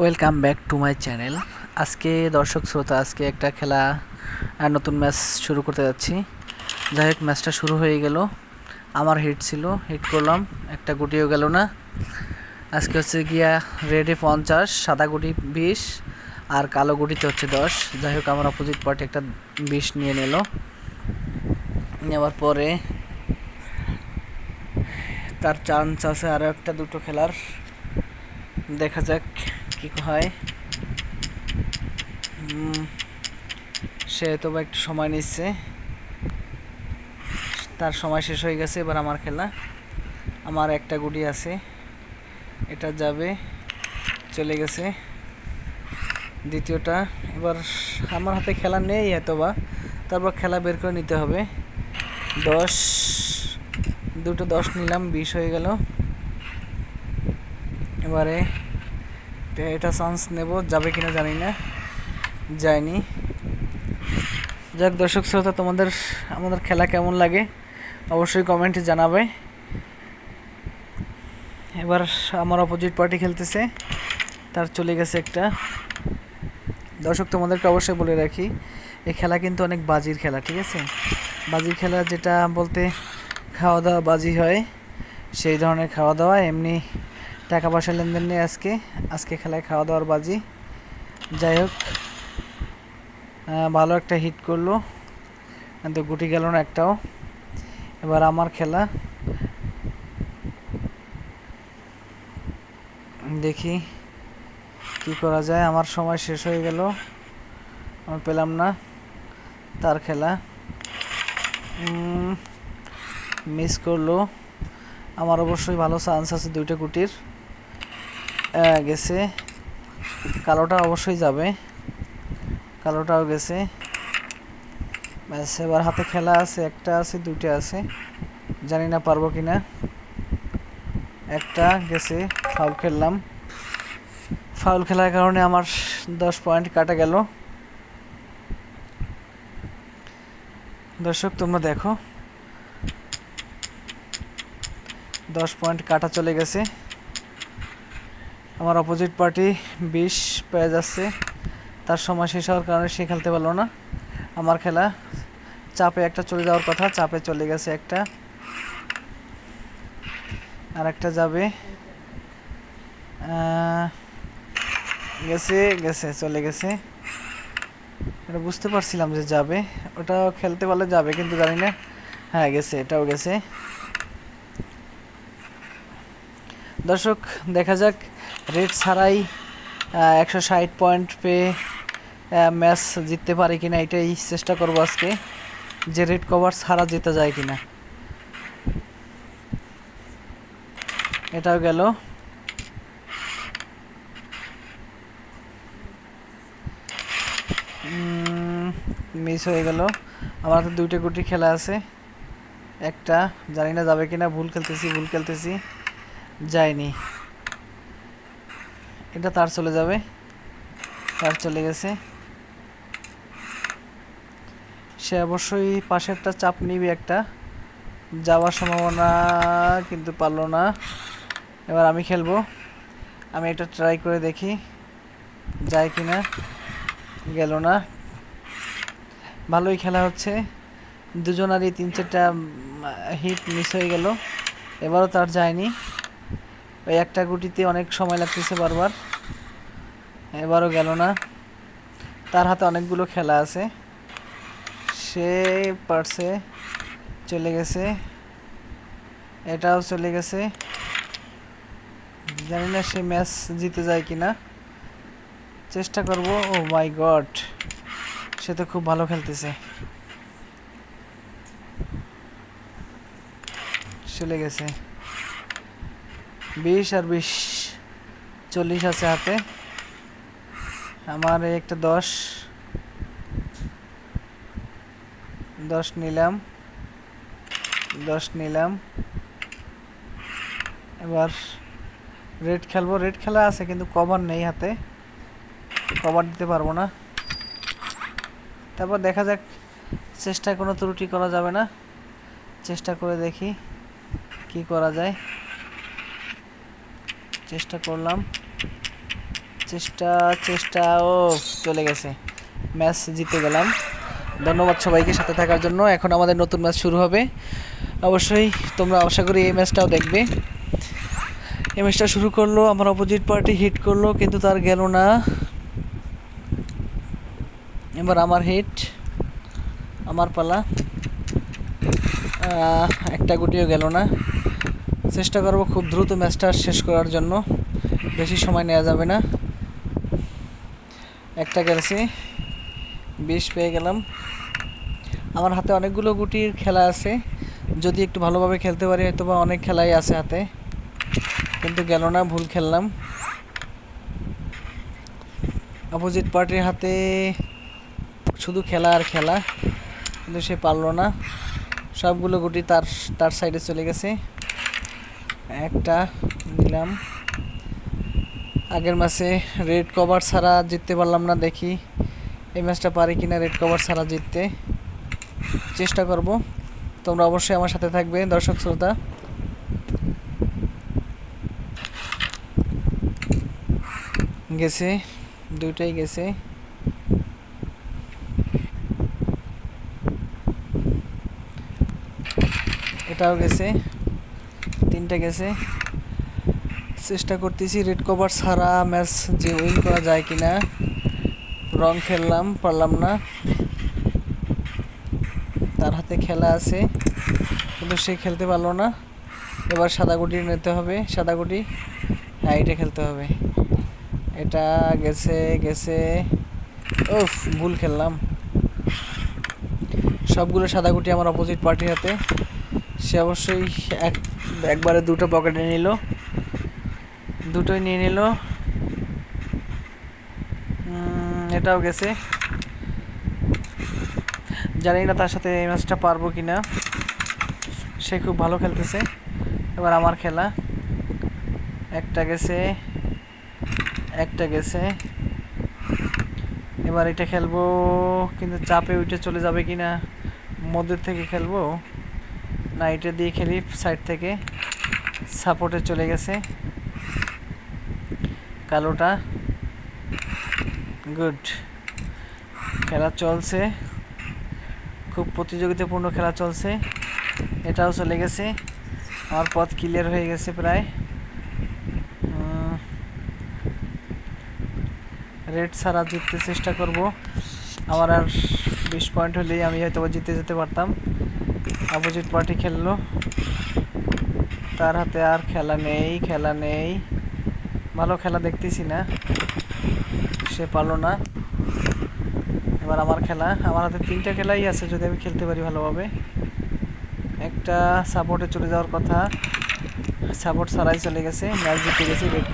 Welcome back to my channel আজকে দর্শক শ্রোতা, আজকে একটা খেলা নতুন ম্যাচ শুরু করতে যাচ্ছি। যাই হোক ম্যাচটা শুরু হয়ে গেল। আমার হিট ছিল হিট করলাম, একটা গুটিও গেল না। আজকে হচ্ছে গিয়া রেডে পঞ্চাশ, সাদা গুটি বিশ, আর কালো গুটিতে হচ্ছে দশ। যাই হোক, আমার অপোজিট পার্টি একটা বিশ নিয়ে নিল। নেওয়ার পরে তার চান্স আছে আরও একটা দুটো খেলার। দেখা যাক। কি হয়? সে তো একটু সময় নিচ্ছে। তার সময় শেষ হয়ে গেছে এবার আমার খেলা। আমার একটা গুটি আছে। এটা যাবে, চলে গেছে। দ্বিতীয়টা, এবার আমার হাতে খেলা নেই হয়তো বা। তারপর খেলা বের করে নিতে হবে। দশ, দুটো দশ নিলাম, বিশ হয়ে গেল। এবারে এটা চান্স নেব, যাবে কিনা জানি না, যায়নি। যাক দর্শক শ্রোতা, তোমাদের, আমাদের খেলা কেমন লাগে অবশ্যই কমেন্টে জানাবে। এবার আমার অপোজিট পার্টি খেলতেছে, তার চলে গেছে একটা। দর্শক, তোমাদেরকে অবশ্যই বলে রাখি, এই খেলা কিন্তু অনেক বাজির খেলা, ঠিক আছে? বাজির খেলা যেটা বলতে খাওয়া দাওয়া বাজি হয়, সেই ধরনের খাওয়া দাওয়া এমনি টাকা পয়সা লেনদেন নেই আজকে আজকে খেলায় খাওয়া দাওয়ার বাজি। যাই হোক ভালো একটা হিট করল, কিন্তু গুটি গেল না একটাও। এবার আমার খেলা। দেখি কি করা যায়, আমার সময় শেষ হয়ে গেল, আমি পেলাম না তার খেলা। মিস করল। আমার অবশ্যই ভালো চান্স আছে দুইটা গুটির। গেছে। কালোটা অবশ্যই যাবে। কালোটাও গেছে। ব্যাস, এবার হাতে খেলা আছে, একটা আছে, দুইটা আছে। জানি না পারব কি না একটা গেছে ফাউল খেললাম। ফাউল খেলার কারণে আমার দশ পয়েন্ট কাটা গেল। দর্শক, তোমরা দেখো। দশ পয়েন্ট কাটা চলে গেছে। আমার অপোজিট পার্টি বিশ পেয়ে যাচ্ছে। তার সময় শেষ হওয়ার কারণে সে খেলতে পারল না। আমার খেলা চাপে একটা চলে যাওয়ার কথা, চাপে চলে গেছে একটা। আর একটা যাবে। গেছে গেছে, চলে গেছে। এটা বুঝতে পারছিলাম যে যাবে। ওটা খেলতে পারলে যাবে, কিন্তু জানি না। হ্যাঁ গেছে, এটাও গেছে। দর্শক, দেখা যাক। রেড ছাড়াই একশো ষাট পয়েন্ট পেয়ে ম্যাচ জিততে পারে কিনা এটাই চেষ্টা করব আজকে, যে রেড কভার ছাড়া জেতা যায় কিনা। এটাও গেল। মিস হয়ে গেল। আমার হাতে দুইটা গুটি খেলা আছে। একটা, জানি না যাবে কিনা, ভুল খেলতেছি ভুল খেলতেছি, যায়নি। এটা তার চলে যাবে। তার চলে গেছে। সে অবশ্যই পাশে একটা চাপ নিবে একটা। যাওয়ার সম্ভাবনা কিন্তু পারল না। এবার আমি খেলব। আমি এটা ট্রাই করে দেখি, যায় কি না গেল না। ভালোই খেলা হচ্ছে। দুজনারই তিন চারটা হিট মিস হয়ে গেল। এবারও তার যায়নি। ওই একটা গুটিতে অনেক সময় লাগতেছে বারবার। এবারও গেল না। তার হাতে অনেকগুলো খেলা আছে। সে পারছে, চলে গেছে। এটাও চলে গেছে। জানি না সে ম্যাচ জিতে যায় কিনা। চেষ্টা করব। ও মাই গড, সে তো খুব ভালো খেলতেছে। চলে গেছে। বিশ আর বিশ, চল্লিশ আছে হাতে। আমার একটা দশ। দশ নিলাম। দশ নিলাম। এবার রেড খেলব। রেড খেলা আছে, কিন্তু কভার নেই হাতে। কভার দিতে পারব না। তারপর দেখা যাক, চেষ্টায় কোনো ত্রুটি করা যাবে না। চেষ্টা করে দেখি কি করা যায়। চেষ্টা করলাম। চেষ্টা চেষ্টা, ও, চলে গেছে। ম্যাচ জিতে গেলাম। ধন্যবাদ সবাইকে সাথে থাকার জন্য। এখন আমাদের নতুন ম্যাচ শুরু হবে। অবশ্যই তোমরা আশা করি এই ম্যাচটাও দেখবে। এই ম্যাচটা শুরু করল, আমার অপোজিট পার্টি হিট করল, কিন্তু তার গেল না। এবার আমার হিট আমার পালা। একটা গুটিও গেল না। চেষ্টা করব খুব দ্রুত ম্যাচটা শেষ করার জন্য। বেশি সময় নেওয়া যাবে না। একটা গেছে বিষ পেয়ে গেলাম। আমার হাতে অনেকগুলো গুটির খেলা আছে। যদি একটু ভালোভাবে খেলতে পারি হয়তো বা অনেক খেলাই আছে হাতে। কিন্তু গেল না, ভুল খেললাম। অপোজিট পার্টির হাতে শুধু খেলা আর খেলা। কিন্তু সে পারল না। সবগুলো গুটি তার তার সাইডে চলে গেছে। একটা নিলাম। আগের ম্যাচে রেড কভার ছাড়া জিততে পারলাম না, দেখি এই ম্যাচটা পারি কিনা রেড কভার ছাড়া জিততে। চেষ্টা করব। তোমরা অবশ্যই আমার সাথে থাকবে, দর্শক শ্রোতা। গেছে, দুইটাই গেছে। এটাও গেছে। তিনটা গেছে। চেষ্টা করতেছি রেড কভার ছাড়া ম্যাচ যে উইন করা যায় কিনা। রং খেললাম, পারলাম না। তার হাতে খেলা আছে, কিন্তু সে খেলতে পারল না। এবার সাদা গুটি নিতে হবে, সাদা গুটি হ্যাঁ খেলতে হবে। এটা গেছে গেছে। উফ, ভুল খেললাম। সবগুলো সাদা গুটি আমার অপোজিট পার্টির হাতে। সে অবশ্যই এক একবারে দুটো পকেটে নিল। দুটোই নিয়ে নিল। এটাও গেছে। জানি না তার সাথে এই ম্যাচটা পারব কি না সে খুব ভালো খেলতেছে। এবার আমার খেলা। একটা গেছে একটা গেছে। এবার এটা খেলব, কিন্তু চাপে উঠে চলে যাবে কি না মধ্যে থেকে খেলব? না এটা দিয়ে খেলি সাইড থেকে। সাপোর্টে চলে গেছে। কালোটা গুড খেলা চলছে। খুব প্রতিযোগিতাপূর্ণ খেলা চলছে। এটাও চলে গেছে। আমার পথ ক্লিয়ার হয়ে গেছে প্রায়। রেড ছাড়া জিততে চেষ্টা করব। আমার আর বিশ পয়েন্ট হলেই আমি হয়তো জিতে যেতে পারতাম। অপোজিট পার্টি খেললো। তার হাতে আর খেলা নেই খেলা নেই। ভালো খেলা দেখতেছি না। সে পারল না। এবার আমার খেলা। আমার হাতে তিনটা খেলাই আছে যদি আমি খেলতে পারি ভালোভাবে। একটা সাপোর্টে চলে যাওয়ার কথা। সাপোর্ট ছাড়াই চলে গেছে। ম্যাচ জিতে গেছি রেড